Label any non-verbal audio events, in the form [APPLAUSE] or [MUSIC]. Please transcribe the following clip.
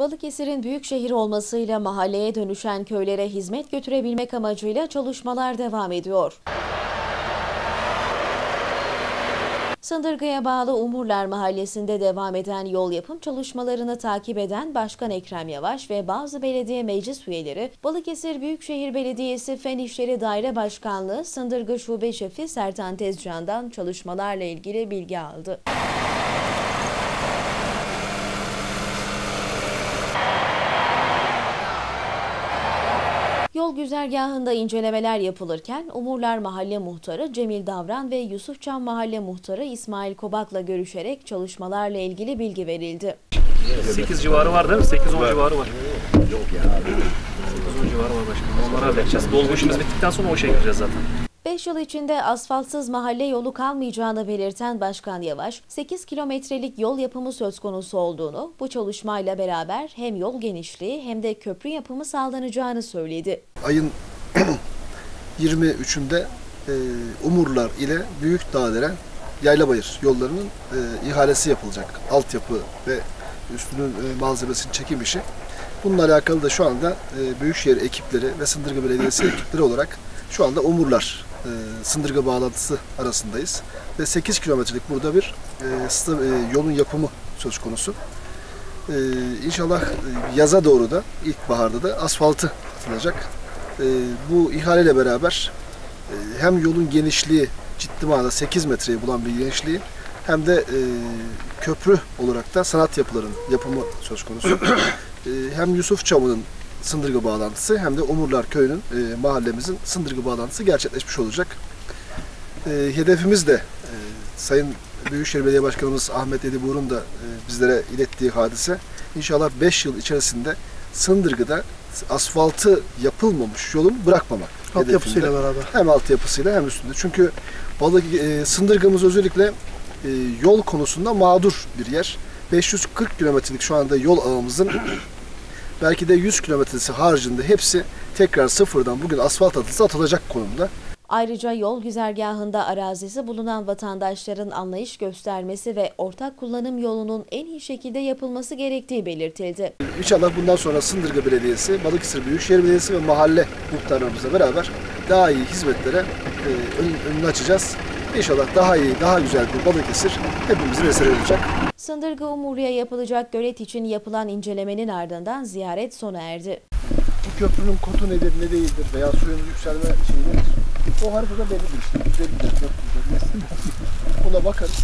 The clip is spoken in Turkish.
Balıkesir'in büyük şehir olmasıyla mahalleye dönüşen köylere hizmet götürebilmek amacıyla çalışmalar devam ediyor. Sındırgı'ya bağlı Umurlar Mahallesi'nde devam eden yol yapım çalışmalarını takip eden Başkan Ekrem Yavaş ve bazı belediye meclis üyeleri Balıkesir Büyükşehir Belediyesi Fen İşleri Daire Başkanlığı Sındırgı Şube Şefi Sertan Tezcan'dan çalışmalarla ilgili bilgi aldı. Yol güzergahında incelemeler yapılırken Umurlar Mahalle Muhtarı Cemil Davran ve Yusufçam Mahalle Muhtarı İsmail Kobak'la görüşerek çalışmalarla ilgili bilgi verildi. 8 civarı var değil mi? 8-10 civarı var. Yok ya. 8-10 civarı var başkanım. Onları halledeceğiz. Dolgu işimiz bittikten sonra o işe gireceğiz zaten. 5 yıl içinde asfaltsız mahalle yolu kalmayacağını belirten Başkan Yavaş, 8 kilometrelik yol yapımı söz konusu olduğunu, bu çalışmayla beraber hem yol genişliği hem de köprü yapımı sağlanacağını söyledi. ayın [CLEARS THROAT] 23'ünde e, Umurlar ile Büyük Dağdere Yaylabayır yollarının e, ihalesi yapılacak. Altyapı ve üstünün e, malzemesinin çekim işi. Bununla alakalı da şu anda e, Büyükşehir ekipleri ve Sındırgı Belediyesi [CLEARS THROAT] ekipleri olarak şu anda Umurlar e, Sındırgı bağlantısı arasındayız. Ve 8 kilometrelik burada bir e, e, yolun yapımı söz konusu. Ee, inşallah e, yaza doğru da ilkbaharda da asfaltı atılacak. Ee, bu ihaleyle beraber e, hem yolun genişliği ciddi manada 8 metreyi bulan bir genişliği hem de e, köprü olarak da sanat yapıların yapımı söz konusu. Ee, hem Yusuf Çamı'nın Sındırgı bağlantısı hem de Umurlar Köyü'nün e, mahallemizin Sındırgı bağlantısı gerçekleşmiş olacak. Ee, hedefimiz de e, Sayın Büyükşehir Belediye Başkanımız Ahmet Edibur'un da e, bizlere ilettiği hadise inşallah 5 yıl içerisinde Sındırgı'da asfaltı yapılmamış yolun bırakmamak. Altyapısıyla beraber. Hem altyapısıyla hem üstünde. Çünkü balık e, Sındırgı'mız özellikle e, yol konusunda mağdur bir yer. 540 kilometrelik şu anda yol ağımızın belki de 100 kilometresi haricinde hepsi tekrar sıfırdan bugün asfalt atılsa atılacak konumda. Ayrıca yol güzergahında arazisi bulunan vatandaşların anlayış göstermesi ve ortak kullanım yolunun en iyi şekilde yapılması gerektiği belirtildi. İnşallah bundan sonra Sındırgı Belediyesi, Balıkesir Büyükşehir Belediyesi ve mahalle muhtarlarımızla beraber daha iyi hizmetlere e, ön- önünü açacağız. İnşallah daha iyi, daha güzel bir Balıkesir hepimizin eseri olacak. Sındırgı Umurlu'ya yapılacak gölet için yapılan incelemenin ardından ziyaret sona erdi. Bu köprünün kotu nedir, ne değildir veya suyun yükselme şeyi nedir? O haritada bellidir işte. Bellidir, 400'ler, Buna bakarız.